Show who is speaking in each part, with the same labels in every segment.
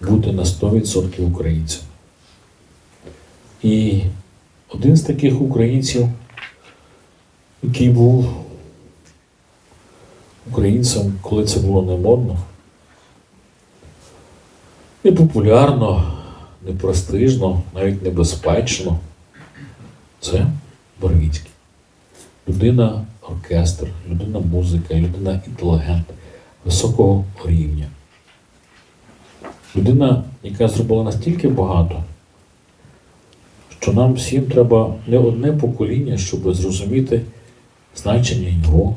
Speaker 1: бути на 100% українцем. І один з таких українців, який був українцем, коли це було не модно, не популярно, не престижно, навіть небезпечно, це Барвіцький. Людина оркестр, людина музика, людина інтелігент високого рівня. Людина, яка зробила настільки багато, що нам всім треба не одне покоління, щоб зрозуміти значення його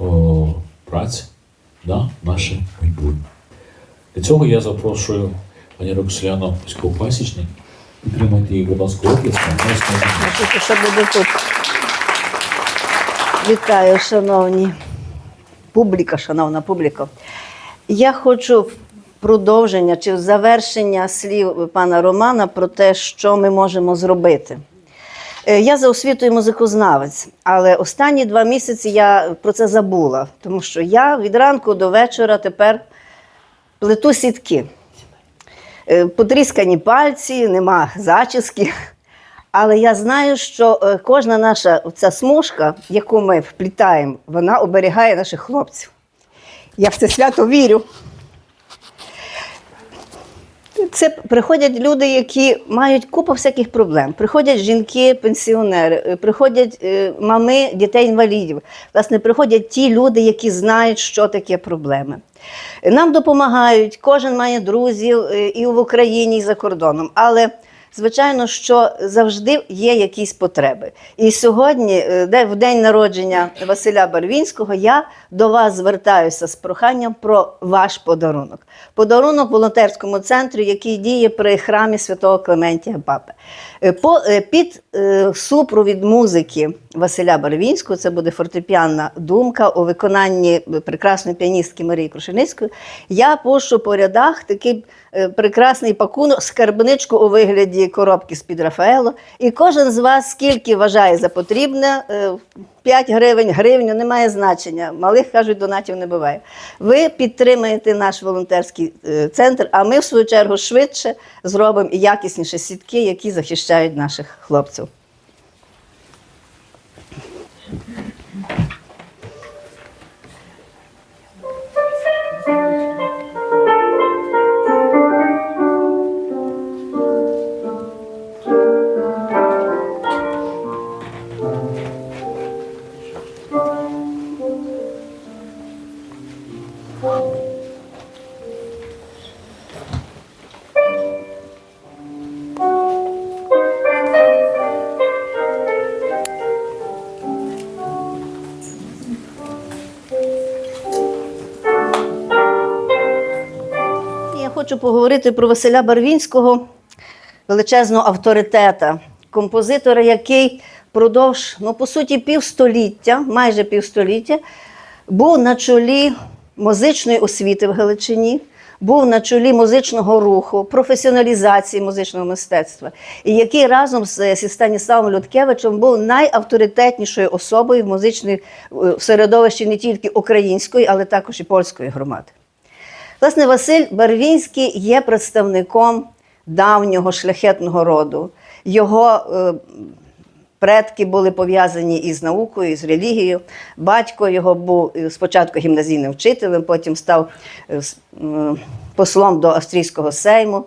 Speaker 1: о, праці на наше майбутнє. Для цього я запрошую пані Роксоляну Паськов-Пасічник. Підтримайте її, будь ласка,
Speaker 2: тут. Вітаю, шановні публіка, шановна публіка. Я хочу продовження чи завершення слів пана Романа про те, що ми можемо зробити. Е, Я за освітою музикознавець, але останні два місяці я про це забула, тому що я від ранку до вечора тепер плету сітки. Е, Потріскані пальці, нема зачіски. Але я знаю, що е, кожна наша ця смужка, яку ми вплітаємо, вона оберігає наших хлопців. Я в це свято вірю. Це приходять люди, які мають купу всяких проблем. Приходять жінки, пенсіонери, е, приходять е, мами дітей-інвалідів. Власне, приходять ті люди, які знають, що таке проблеми. Нам допомагають, кожен має друзів е, і в Україні, і за кордоном. Але Звичайно, що завжди є якісь потреби. І сьогодні, е, в день народження Василя Барвінського, я до вас звертаюся з проханням про ваш подарунок. Подарунок волонтерському центру, який діє при храмі святого Клементія Папи. Е, е, під супровід музики Василя Барвінського, це буде фортепіанна думка у виконанні прекрасної піаністки Марії Крушеницької. Я пущу по рядах такий прекрасний пакунок, скарбничку у вигляді коробки з-під Рафаело. І кожен з вас, скільки вважає за потрібне, е, 5 гривень, гривню, немає значення. Малих кажуть, донатів не буває. Ви підтримаєте наш волонтерський е, центр, а ми, в свою чергу, швидше зробимо і якісніші сітки, які захищають наших хлопців. Хочу поговорити про Василя Барвінського, величезного авторитета, композитора, який продовж, ну, по суті, півстоліття, майже півстоліття, був на чолі музичної освіти в Галичині, був на чолі музичного руху, професіоналізації музичного мистецтва, і який разом з, Станіславом Людкевичем був найавторитетнішою особою в музичній е, в середовищі не тільки української, але також і польської громади. Власне, Василь Барвінський є представником давнього шляхетного роду. Його е, предки були пов'язані із наукою, із релігією. Батько його був е, спочатку гімназійним вчителем, потім став е, послом до австрійського сейму.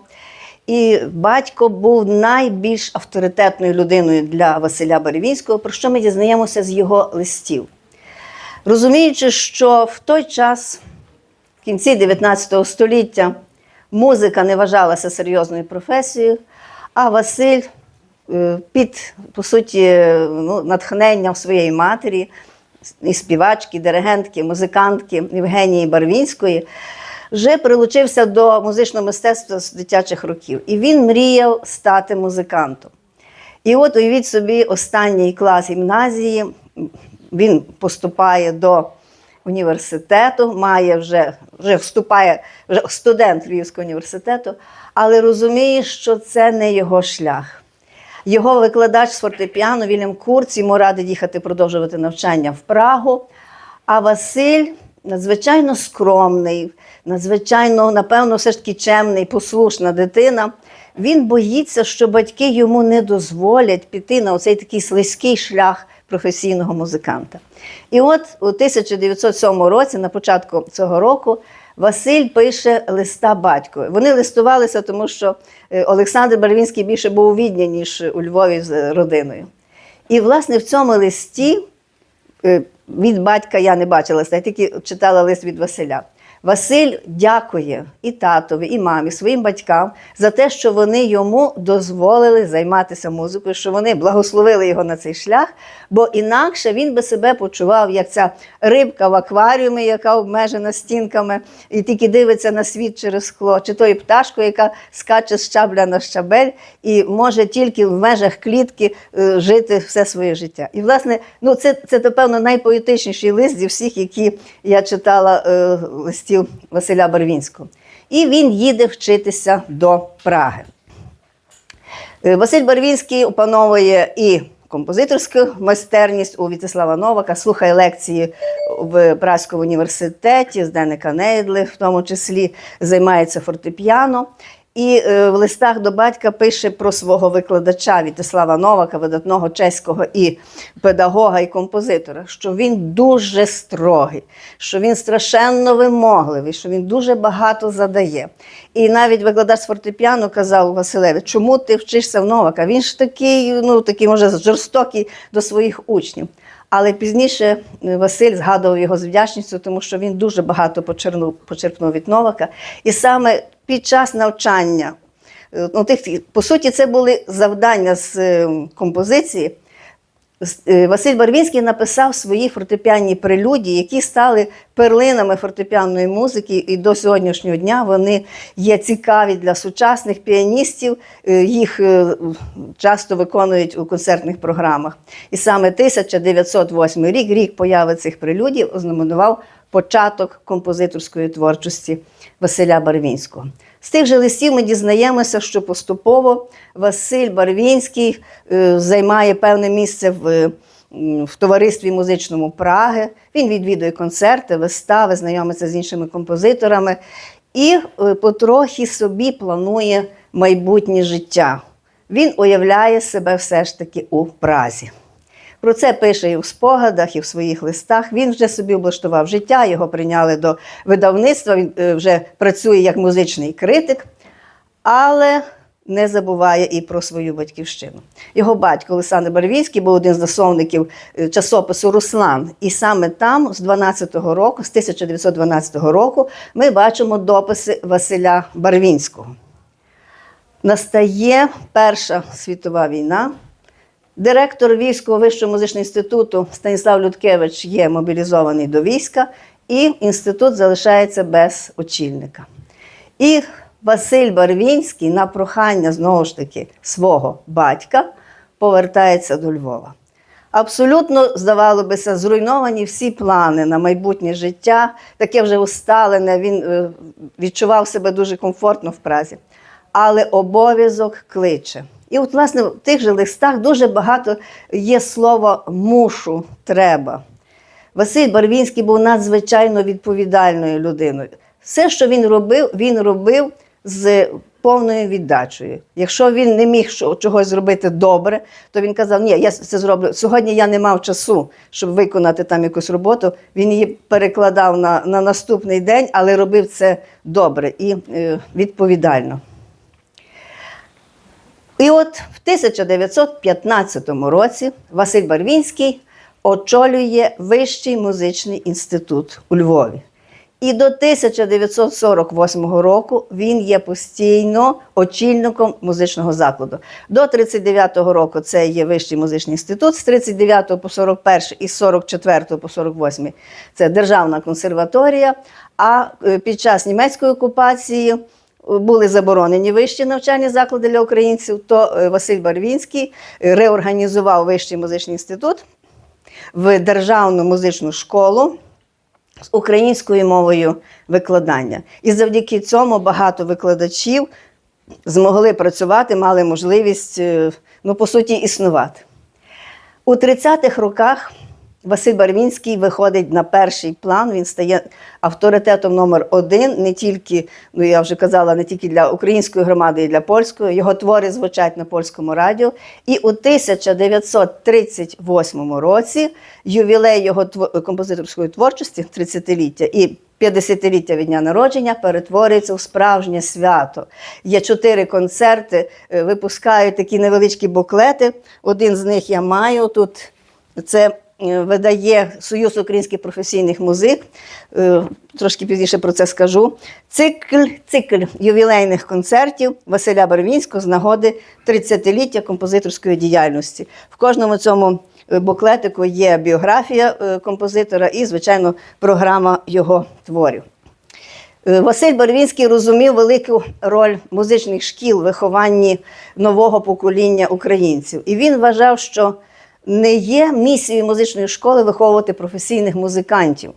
Speaker 2: І батько був найбільш авторитетною людиною для Василя Барвінського, про що ми дізнаємося з його листів. Розуміючи, що в той час в кінці 19 століття музика не вважалася серйозною професією, а Василь під, по суті, ну, натхненням своєї матері, і співачки, диригентки, музикантки Євгенії Барвінської, вже прилучився до музичного мистецтва з дитячих років. І він мріяв стати музикантом. І от уявіть собі, останній клас гімназії він поступає до університету, має вже, вже вступає вже студент Львівського університету, але розуміє, що це не його шлях. Його викладач з фортепіано Вільям Курц йому радить їхати продовжувати навчання в Прагу. А Василь надзвичайно скромний, надзвичайно, напевно, все ж таки чемний, послушна дитина. Він боїться, що батьки йому не дозволять піти на оцей такий слизький шлях професійного музиканта. І от у 1907 році, на початку цього року, Василь пише листа батькові. Вони листувалися, тому що е, Олександр Барвінський більше був у Відні, ніж у Львові з родиною. І, власне, в цьому листі е, від батька я не бачила я тільки читала лист від Василя. Василь дякує і татові, і мамі, своїм батькам за те, що вони йому дозволили займатися музикою, що вони благословили його на цей шлях, бо інакше він би себе почував як ця рибка в акваріумі, яка обмежена стінками, і тільки дивиться на світ через скло, чи тою пташкою, яка скаче з щабля на щабель і може тільки в межах клітки е, жити все своє життя. І, власне, ну це, це напевно, найпоетичніший лист зі всіх, які я читала е, листів Василя Барвінського. І він їде вчитися до Праги. Е, Василь Барвінський опановує і композиторську майстерність у Вітислава Новака, слухає лекції в Празькому університеті, з Денека Нейдли, в тому числі займається фортепіано. І е, в листах до батька пише про свого викладача В'ячеслава Новака, видатного чеського і педагога, і композитора, що він дуже строгий, що він страшенно вимогливий, що він дуже багато задає. І навіть викладач з фортепіано казав Василеві, чому ти вчишся в Новака? Він ж такий, ну такий, може, жорстокий до своїх учнів. Але пізніше е, Василь згадував його з вдячністю, тому що він дуже багато почерпнув від Новака. І саме під час навчання, е, ну, тих, по суті, це були завдання з е, композиції. Е, Василь Барвінський написав свої фортепіанні прелюдії, які стали перлинами фортепіанної музики, і до сьогоднішнього дня вони є цікаві для сучасних піаністів. Їх часто виконують у концертних програмах. І саме 1908 рік, рік появи цих прелюдій, ознаменував початок композиторської творчості Василя Барвінського. З тих же листів ми дізнаємося, що поступово Василь Барвінський е, займає певне місце в, е, в товаристві музичному Праги. Він відвідує концерти, вистави, знайомиться з іншими композиторами і е, потрохи собі планує майбутнє життя. Він уявляє себе все ж таки у Празі. Про це пише і в спогадах, і в своїх листах. Він вже собі облаштував життя, його прийняли до видавництва, він е, вже працює як музичний критик, але не забуває і про свою батьківщину. Його батько Олександр Барвінський був один з засновників е, часопису Руслан. І саме там, з 12-го року, з 1912 року, ми бачимо дописи Василя Барвінського. Настає Перша світова війна. Директор Львівського вищого музичного інституту Станіслав Людкевич є мобілізований до війська, і інститут залишається без очільника. І Василь Барвінський на прохання знову ж таки свого батька повертається до Львова. Абсолютно, здавало бися, зруйновані всі плани на майбутнє життя, таке вже усталене, він е, відчував себе дуже комфортно в Празі. Але обов'язок кличе. І от, власне, в тих же листах дуже багато є слово мушу, треба. Василь Барвінський був надзвичайно відповідальною людиною. Все, що він робив, він робив з повною віддачею. Якщо він не міг чогось зробити добре, то він казав, ні, я це зроблю. Сьогодні я не мав часу, щоб виконати там якусь роботу. Він її перекладав на, на наступний день, але робив це добре і е, відповідально. І от в 1915 році Василь Барвінський очолює Вищий музичний інститут у Львові. І до 1948 року він є постійно очільником музичного закладу. До 39-го року це є Вищий музичний інститут, з 39 по 41 і з 44 по 48 це Державна консерваторія. А е, під час німецької окупації були заборонені вищі навчальні заклади для українців, то е, Василь Барвінський е, реорганізував Вищий музичний інститут в Державну музичну школу з українською мовою викладання. І завдяки цьому багато викладачів змогли працювати, мали можливість, е, ну, по суті, існувати. У 30-х роках Василь Барвінський виходить на перший план. Він стає авторитетом номер один, не тільки, ну я вже казала, не тільки для української громади, і для польської. Його твори звучать на польському радіо. І у 1938 році ювілей його композиторської творчості, 30-ліття, і 50-ліття від дня народження перетворюється у справжнє свято. Є чотири концерти, е, випускають такі невеличкі буклети. Один з них я маю тут. Це видає Союз українських професійних музик. Е, Трошки пізніше про це скажу. Цикл, цикл ювілейних концертів Василя Барвінського з нагоди 30-ліття композиторської діяльності. В кожному цьому е, буклетику є біографія е, композитора і, звичайно, програма його творів. Е, Василь Барвінський розумів велику роль музичних шкіл в вихованні нового покоління українців. І він вважав, що не є місією музичної школи виховувати професійних музикантів.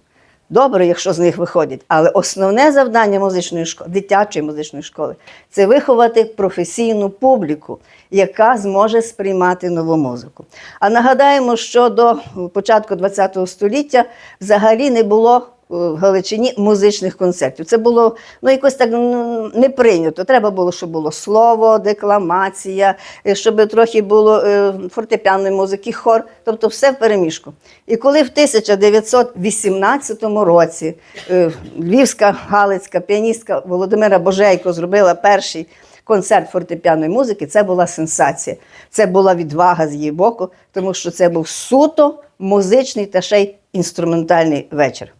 Speaker 2: Добре, якщо з них виходять, але основне завдання музичної школи, дитячої музичної школи це виховати професійну публіку, яка зможе сприймати нову музику. А нагадаємо, що до початку ХХ століття взагалі не було в Галичині музичних концертів. Це було ну, якось так ну, не прийнято. Треба було, щоб було слово, декламація, е, щоб трохи було е, фортепіаної музики, хор, тобто все в переміжку. І коли в 1918 році е, львівська галицька піаністка Володимира Божейко зробила перший концерт фортепіаної музики, це була сенсація. Це була відвага з її боку, тому що це був суто музичний та ще й інструментальний вечір.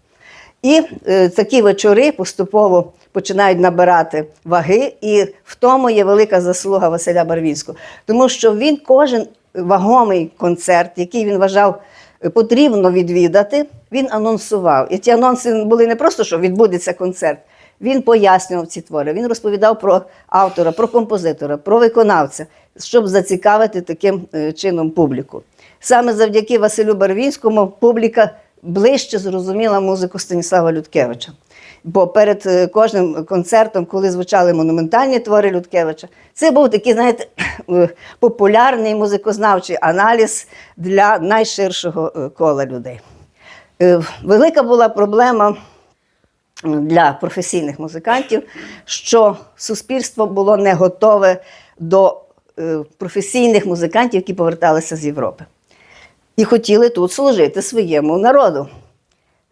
Speaker 2: І е, такі вечори поступово починають набирати ваги, і в тому є велика заслуга Василя Барвінського, тому що він кожен вагомий концерт, який він вважав е, потрібно відвідати, він анонсував. І ті анонси були не просто, що відбудеться концерт. Він пояснював ці твори, він розповідав про автора, про композитора, про виконавця, щоб зацікавити таким е, чином публіку. Саме завдяки Василю Барвінському публіка ближче зрозуміла музику Станіслава Людкевича. Бо перед е, кожним концертом, коли звучали монументальні твори Людкевича, це був такий, знаєте, е, популярний музикознавчий аналіз для найширшого е, кола людей. Велика була проблема для професійних музикантів, що суспільство було не готове до професійних музикантів, які поверталися з Європи. І хотіли тут служити своєму народу.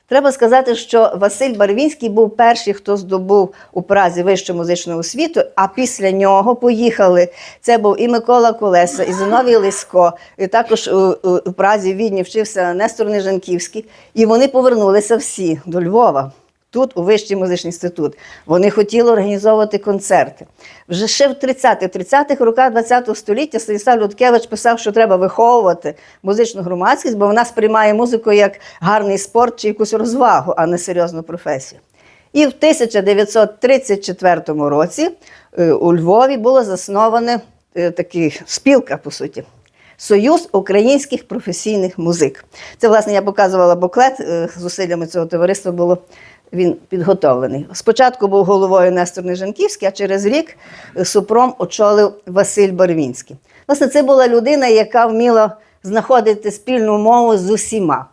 Speaker 2: Треба сказати, що Василь Барвінський був перший, хто здобув у Празі вищу музичну освіту, а після нього поїхали. Це був і Микола Колеса, і Зиновій Лисько, і також у, Празі в Відні вчився Нестор Нежанківський. І вони повернулися всі до Львова. Тут, у Вищий музичний інститут, вони хотіли організовувати концерти. Вже ще в 30-х, 30-х роках ХХ століття Станіслав Людкевич писав, що треба виховувати музичну громадськість, бо вона сприймає музику як гарний спорт чи якусь розвагу, а не серйозну професію. І в 1934 році е, у Львові було засноване е, такий спілка, по суті. Союз українських професійних музик. Це, власне, я показувала буклет е, зусиллями цього товариства було він підготовлений. Спочатку був головою Нестор Нежанківський, а через рік е, Супром очолив Василь Барвінський. Власне, це була людина, яка вміла знаходити спільну мову з усіма.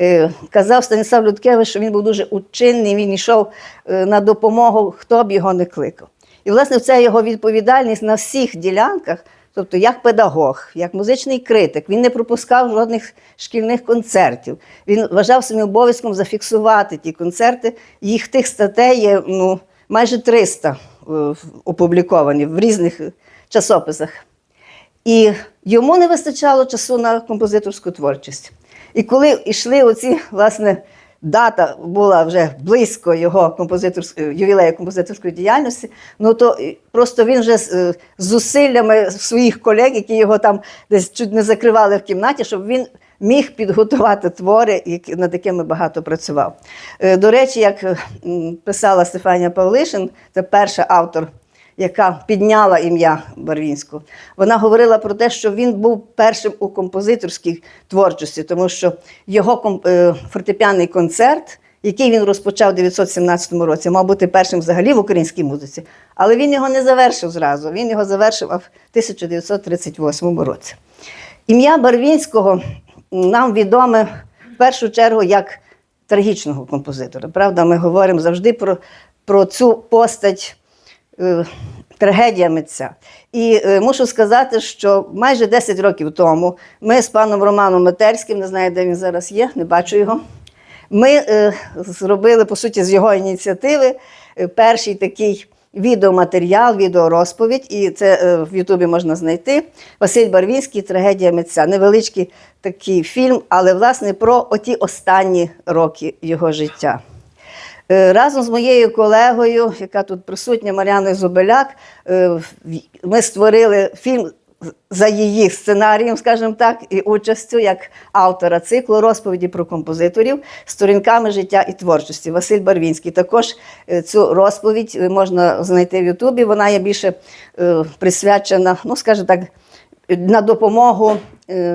Speaker 2: Е, Казав Станіслав Людкевич, що він був дуже учинний, він йшов е, на допомогу, хто б його не кликав. І, власне, це його відповідальність на всіх ділянках, тобто як педагог, як музичний критик, він не пропускав жодних шкільних концертів. Він вважав своїм обов'язком зафіксувати ті концерти. Їх тих статей є ну, майже 300 е, опубліковані в різних часописах. І йому не вистачало часу на композиторську творчість. І коли йшли оці, власне, дата була вже близько його композиторськ- ювілею композиторської діяльності, ну то просто він вже з, е, з зусиллями своїх колег, які його там десь чуть не закривали в кімнаті, щоб він міг підготувати твори, над якими багато працював. Е, До речі, як е, писала Стефанія Павлишин, це перша автор яка підняла ім'я Барвінського, вона говорила про те, що він був першим у композиторській творчості, тому що його е, фортепіаний концерт, який він розпочав у 1917 році, мав бути першим взагалі в українській музиці. Але він його не завершив зразу. Він його завершив в 1938 році. Ім'я Барвінського нам відоме в першу чергу як трагічного композитора. Правда, ми говоримо завжди про, про цю постать трагедія митця. І е, мушу сказати, що майже 10 років тому ми з паном Романом Метерським, не знаю, де він зараз є, не бачу його. Ми е, зробили, по суті, з його ініціативи е, перший такий відеоматеріал, відеорозповідь, і це е, в Ютубі можна знайти. Василь Барвінський Трагедія митця. Невеличкий такий фільм, але власне про оті останні роки його життя. Е, Разом з моєю колегою, яка тут присутня, Мар'яною Зубеляк, е, ми створили фільм за її сценарієм, скажімо так, і участю як автора циклу розповіді про композиторів сторінками життя і творчості. Василь Барвінський. Також е, цю розповідь можна знайти в Ютубі. Вона є більше присвячена, ну скажімо так, на допомогу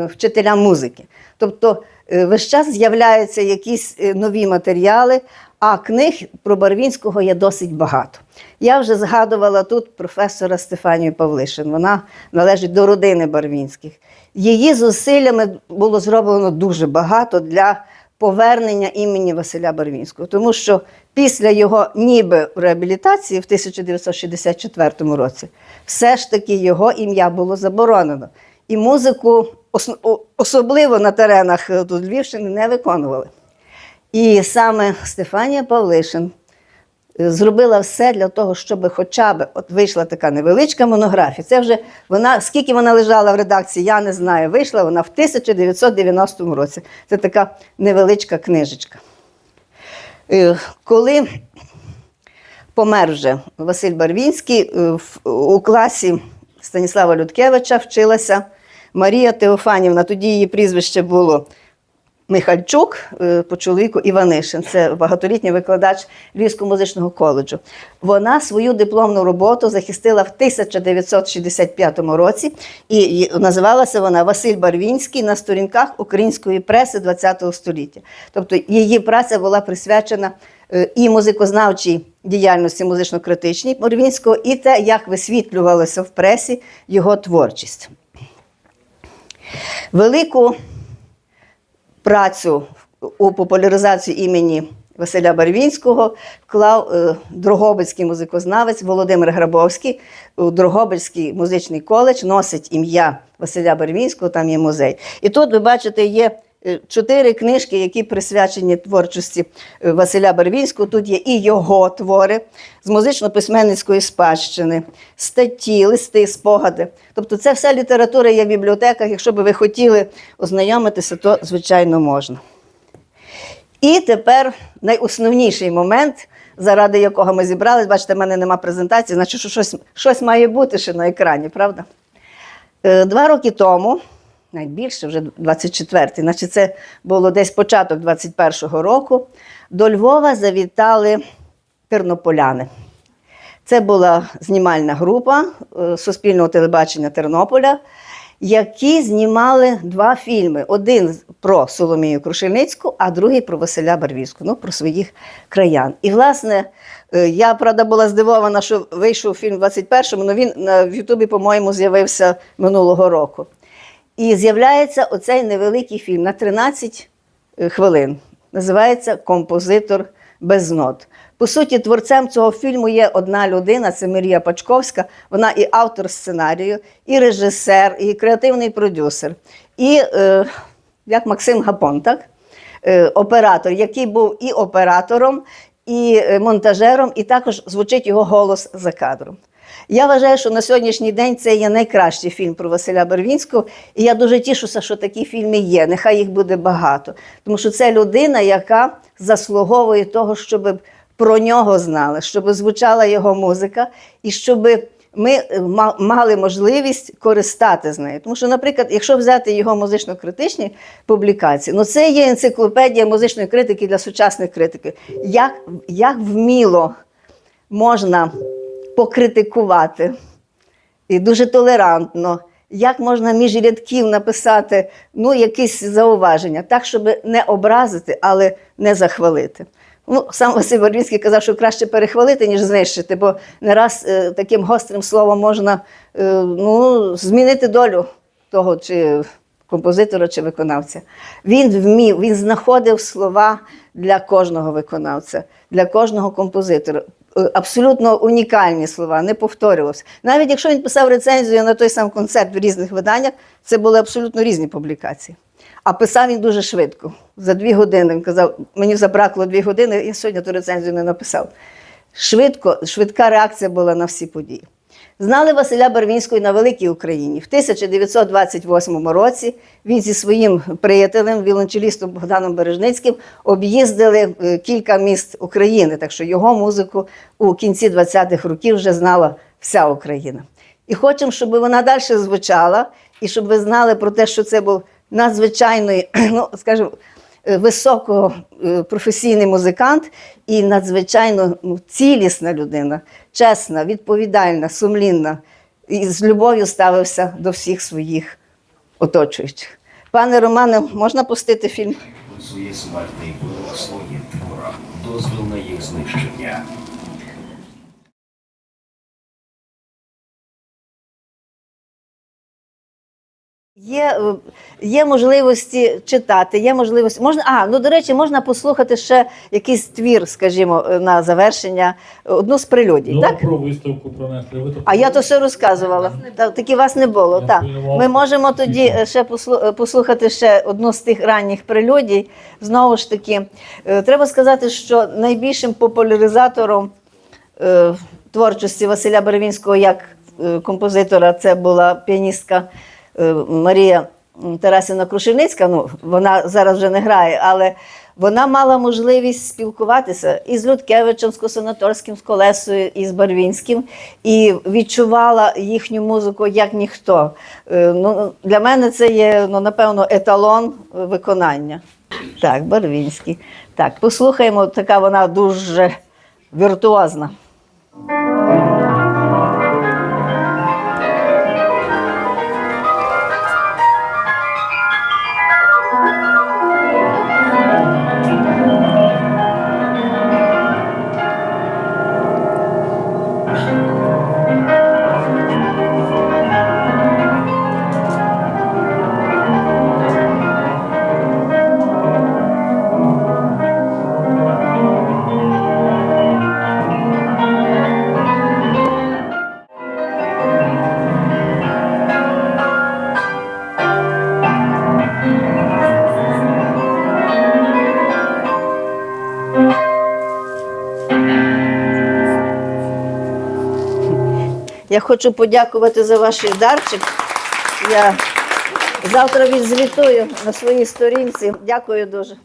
Speaker 2: вчителям музики. Тобто весь час з'являються якісь нові матеріали, а книг про Барвінського є досить багато. Я вже згадувала тут професора Стефанію Павлишин. Вона належить до родини Барвінських. Її зусиллями було зроблено дуже багато для повернення імені Василя Барвінського, тому що після його ніби реабілітації в 1964 році все ж таки його ім'я було заборонено. І музику особливо на теренах тут Львівщини не виконували. І саме Стефанія Павлишин е, зробила все для того, щоб хоча б от вийшла така невеличка монографія. Це вже вона, скільки вона лежала в редакції, я не знаю. Вийшла вона в 1990 році. Це така невеличка книжечка. Е, Коли помер вже Василь Барвінський, е, у класі Станіслава Людкевича вчилася Марія Теофанівна. Тоді її прізвище було Михальчук, е, по чоловіку Іванишин. Це багаторітній викладач Львівського музичного коледжу. Вона свою дипломну роботу захистила в 1965 році і і називалася вона Василь Барвінський на сторінках української преси ХХ століття. Тобто її праця була присвячена е, і музикознавчій діяльності музично-критичній Барвінського, і те, як висвітлювалася в пресі його творчість. Велику працю у популяризацію імені Василя Барвінського вклав е, Дрогобицький музикознавець Володимир Грабовський. У Дрогобицький музичний коледж носить ім'я Василя Барвінського, там є музей. І тут ви бачите, є чотири книжки, які присвячені творчості е, Василя Барвінського. Тут є і його твори з музично-письменницької спадщини, статті, листи, спогади. Тобто, це вся література є в бібліотеках. Якщо би ви хотіли ознайомитися, то звичайно можна. І тепер найосновніший момент, заради якого ми зібрались. Бачите, в мене нема презентації, значить, що щось, щось має бути ще на екрані, правда? Е, Два роки тому, навіть більше, вже 24-й, значить це було десь початок 21-го року, до Львова завітали тернополяни. Це була знімальна група е, Суспільного телебачення Тернополя, які знімали два фільми: один про Соломію Крушельницьку, а другий про Василя Барвівського, ну про своїх краян. І, власне, е, я правда була здивована, що вийшов фільм в 21-му, але він на Ютубі, по-моєму, з'явився минулого року. І з'являється оцей невеликий фільм на 13 е, хвилин. Називається Композитор без нот. По суті, творцем цього фільму є одна людина, це Марія Пачковська. Вона і автор сценарію, і режисер, і креативний продюсер, і е, як Максим Гапон, так? Е, оператор, який був і оператором, і е, монтажером, і також звучить його голос за кадром. Я вважаю, що на сьогоднішній день це є найкращий фільм про Василя Барвінського. І я дуже тішуся, що такі фільми є. Нехай їх буде багато. Тому що це людина, яка заслуговує того, щоб про нього знали, щоб звучала його музика, і щоб ми мали можливість користати з нею. Тому що, наприклад, якщо взяти його музично-критичні публікації, ну це є енциклопедія музичної критики для сучасних критиків. Як, як вміло можна покритикувати і дуже толерантно. Як можна між рядків написати ну, якісь зауваження, так, щоб не образити, але не захвалити. Ну, сам Василь Барвінський казав, що краще перехвалити, ніж знищити, бо не раз е, таким гострим словом можна е, ну, змінити долю того чи композитора чи виконавця. Він вмів, він знаходив слова для кожного виконавця, для кожного композитора. Е, Абсолютно унікальні слова, не повторювався. Навіть якщо він писав рецензію на той сам концерт в різних виданнях, це були абсолютно різні публікації. А писав він дуже швидко. За дві години. Він казав, мені забракло дві години, я сьогодні ту рецензію не написав. Швидко, швидка реакція була на всі події. Знали Василя Барвінського на Великій Україні. В 1928 році він зі своїм приятелем, віолончелістом Богданом Бережницьким, об'їздили е, кілька міст України. Так що його музику у кінці 20-х років вже знала вся Україна. І хочемо, щоб вона далі звучала, і щоб ви знали про те, що це був надзвичайний, ну скажімо, е, високо е, музикант і надзвичайно ну, цілісна людина, чесна, відповідальна, сумлінна і з любов'ю ставився до всіх своїх оточуючих. Пане Романе, можна пустити фільм?
Speaker 3: Підписує смертний було своїм творам. Дозвіл на їх знищення.
Speaker 2: Є, е, є можливості читати, є можливості. Можна, а, ну до речі, можна послухати ще якийсь твір, скажімо, е, на завершення, одну з прелюдій,
Speaker 1: Ну,
Speaker 2: так?
Speaker 1: про виставку пронесли. Ви
Speaker 2: А я то все розказувала. Так, таки вас не було.
Speaker 1: Я
Speaker 2: Так. Ми можемо тоді е, ще е, послухати ще одну з тих ранніх прелюдій. Знову ж таки, е, треба сказати, що найбільшим популяризатором е, творчості Василя Беревінського як е, композитора це була піаністка е, Марія Тарасівна Крушельницька. Ну, вона зараз вже не грає, але вона мала можливість спілкуватися і з Людкевичем, з Косонаторським, з Колесою, і з Барвінським, і відчувала їхню музику як ніхто. Е, Ну, для мене це є, ну, напевно, еталон е, виконання. Так, Барвінський. Так, послухаємо, така вона дуже віртуозна. Я хочу подякувати за ваш дарчик. Я завтра відзвітую на своїй сторінці. Дякую дуже.